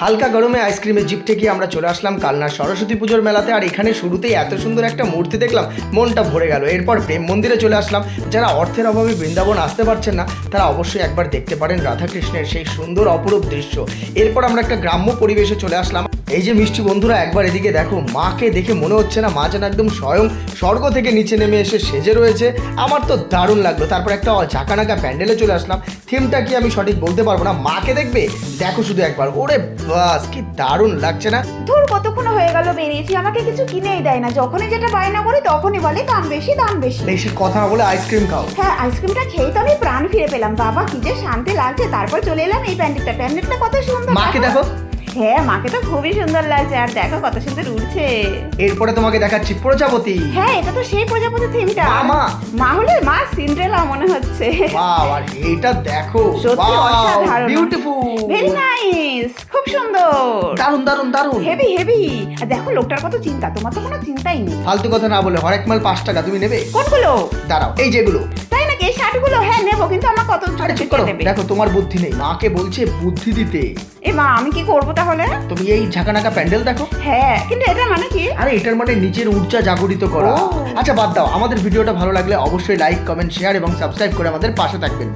হালকা গরমে আইসক্রিমের জিপ থেকে আমরা চলে আসলাম কালনার সরস্বতী পুজোর মেলাতে। আর এখানে শুরুতেই এত সুন্দর একটা মূর্তি দেখলাম, মনটা ভরে গেল। এরপর প্রেম মন্দিরে চলে আসলাম। যারা অর্থের অভাবে বৃন্দাবন আসতে পারছেন না, তারা অবশ্যই একবার দেখতে পারেন রাধাকৃষ্ণের সেই সুন্দর অপরূপ দৃশ্য। এরপর আমরা একটা গ্রাম্য পরিবেশে চলে আসলাম। এই যে মিষ্টি বন্ধুরা, একবার এদিকে দেখো, মাকে দেখে মনে হচ্ছে না মা যেন একদম স্বয়ং স্বর্গ থেকে নিচে নেমে এসে সেজে রয়েছে। আমার তো দারুণ লাগল। তারপর একটা ঝাঁকানাকা প্যান্ডেলে চলে আসলাম। থিমটা কি আমি সঠিক বলতে পারব না? মাকে দেখবে? দেখো শুধু একবার। ওরে বাস কি দারুণ লাগছে না? ধুর কতক্ষণ হয়ে গেল বেরিয়েছি। আমাকে কিছু কিনেই দেয় না। যখনই যেটা বায়না করি তখনই বলে দাম বেশি দাম বেশি। বেশি কথা না বলে আইসক্রিম খাও। হ্যাঁ আইসক্রিমটা খেয়ে তো আমি প্রাণ ফিরে পেলাম। বাবা কি যে শান্তি লাগছে। তারপর চলে এলাম এই কত সুন্দর মাকে দেখো। হ্যাঁ মাকে তো খুবই সুন্দর লাগছে। আর দেখো কত সুন্দর উঠছে এরপরে তোমাকে দেখাচ্ছি প্রজাপতি। হ্যাঁ এটা তো সেই প্রজাপতি থিমটা। মা, মা। হলে মা সিন্ড্রেলা মনে হচ্ছে। বাও আর এটা দেখো। সত্যি অসাধারণ। বিউটিফুল ভেরি নাইস সুন্দর দারুণ দারুণ দারুণ। হেভি হেভি আর দেখো লোকটার কত চিন্তা তোমার তো কোনো চিন্তাই নেই। ফালতু কথা না বলে হরেক মাল পাঁচ টাকা তুমি নেবে? কোনগুলো? দাঁড়াও এই যেগুলো তাই নাকি? এই শার্টগুলো হ্যাঁ নেব কিন্তু আমার কত আরে চুপ করো দেখো তোমার বুদ্ধি নেই মাকে বলছে বুদ্ধি দিতে। এ মা আমি কি করব তাহলে? তুমি এই ঝাঁকানাকা প্যান্ডেল দেখো। হ্যাঁ কিন্তু এটা মানে কি? আরে এটার মানে নিজের ঊর্জা জাগরিত করা। আচ্ছা বাদ দাও আমাদের ভিডিওটা ভালো লাগলে অবশ্যই লাইক কমেন্ট শেয়ার এবং সাবস্ক্রাইব করে আমাদের পাশে থাকবেন।